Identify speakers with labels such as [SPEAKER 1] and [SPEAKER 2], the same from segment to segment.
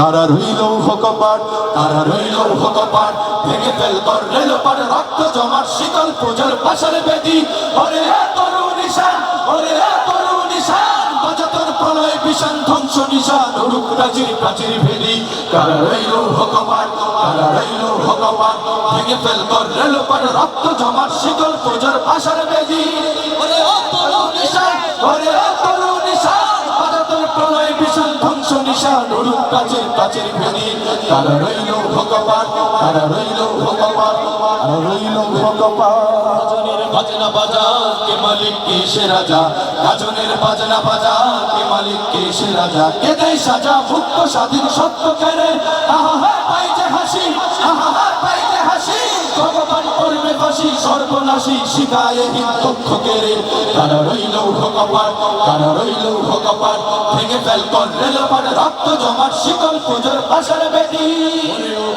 [SPEAKER 1] তারা রইল হকপাট তারা রইল হকপাট ভেঙে ফেল কর রেল পার রক্ত জমার শীতল পূজার পাশার বেদি। ওরে তরু নিশান, ওরে তরু নিশান, বাজাতর প্রলয় বিশান ধ্বংস নিশান উড়ুক প্রাচীর প্রাচীর ভেদি। তারা রইল হকপাট তারা রইল হকপাট ভেঙে ফেল কর রক্ত জমার শীতল পূজার পাশার বেদি। ওরে ধ্বংস নিশান প্রাচীর প্রাচীর ভেদি তারা রইল ভগবান তারা রইল ভগবান তারা রইল ভগবান। বাজনা বাজা কে মালিক কে সে রাজা? গাজনের বাজনা বাজা কে মালিক কে সে রাজা? কে দেয় সাজা ভুক্ত স্বাধীন সত্য কেড়ে। আহা হা পাই যে হাসি। আহা সর্বনাশী শিখায় হিন দুঃখ কেড়ে তারা রইল ভগবান তারা রইল ভগবান ভেঙে ফেল কর রেল পাড়ে রক্ত জমার শীতল পুজোর পাশার বেদি।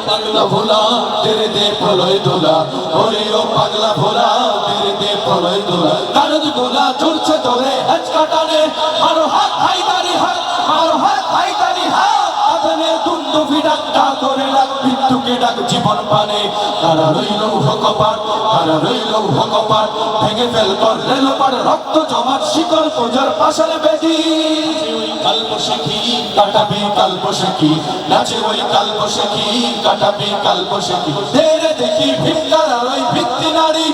[SPEAKER 1] পাগলা ভোলা, তেরে দে প্রলয় দোলা ওরে ও পাগলা ভোলা, তেরে দে প্রলয় দোলা কারদ গোলা চড়ছে তোরে হেজ কাটানে। আরও হাত হাইদারি হাত আরও হাত হাইদারি হাত। আদনে দুন্দু ভিডাক করে ডাক মৃত্যুকে ডাক জীবন পানে। তারা রইল ভগবান তারা রইল ভগবান ভেঙে ফেল কর রেল পাড়ে রক্ত জমার শিকল পূজার পাশাল বেদি। ওই কাল বসেকি কাটাবি কাল বসেকি নাচে ওই কাল বসেকি কাটাবি কাল বসেকি দেখি ভিক্ষার ওই ভিত্তি নারী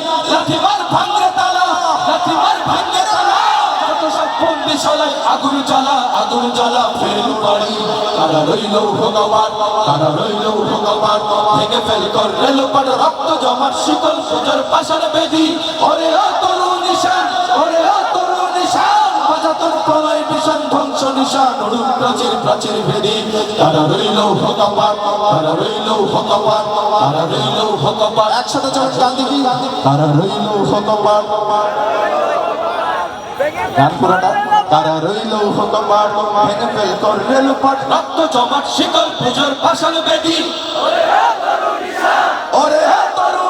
[SPEAKER 1] সলাই আগুন জ্বালা আগুন জ্বালা ফেল বাড়ি তারা রইল ভগবান, তারা রইল ভগবান। ভেঙে ফেল কর রেল পাড় রক্ত জমার শীতল পূজার পাশার বেদি। ওরে ও তরু নিশান ওরে ও তরু নিশান বাজাতর প্রলয় বিশান ধ্বংস নিশান অরুণ প্রাচীর প্রাচীর ভেদি তারা রইল ভগবান, তারা রইল ভগবান, তারা রইল ভগবান। একসাথে চল দেখি তারা রইল ভগবান। গান পুরাটা? তারা রইল ভগবান ভেঙে ফেল কর রেল পাট রক্ত জমাট, শিকল পুজোর পাশাল বেদি। তরু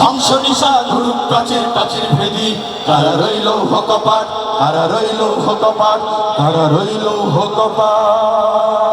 [SPEAKER 1] ধ্বংস নিশা, ধুরুক প্রাচীর প্রাচীর ভেদি। তারা রইল হকপাট তারা রইল হকপাট তারা রইল হকপাট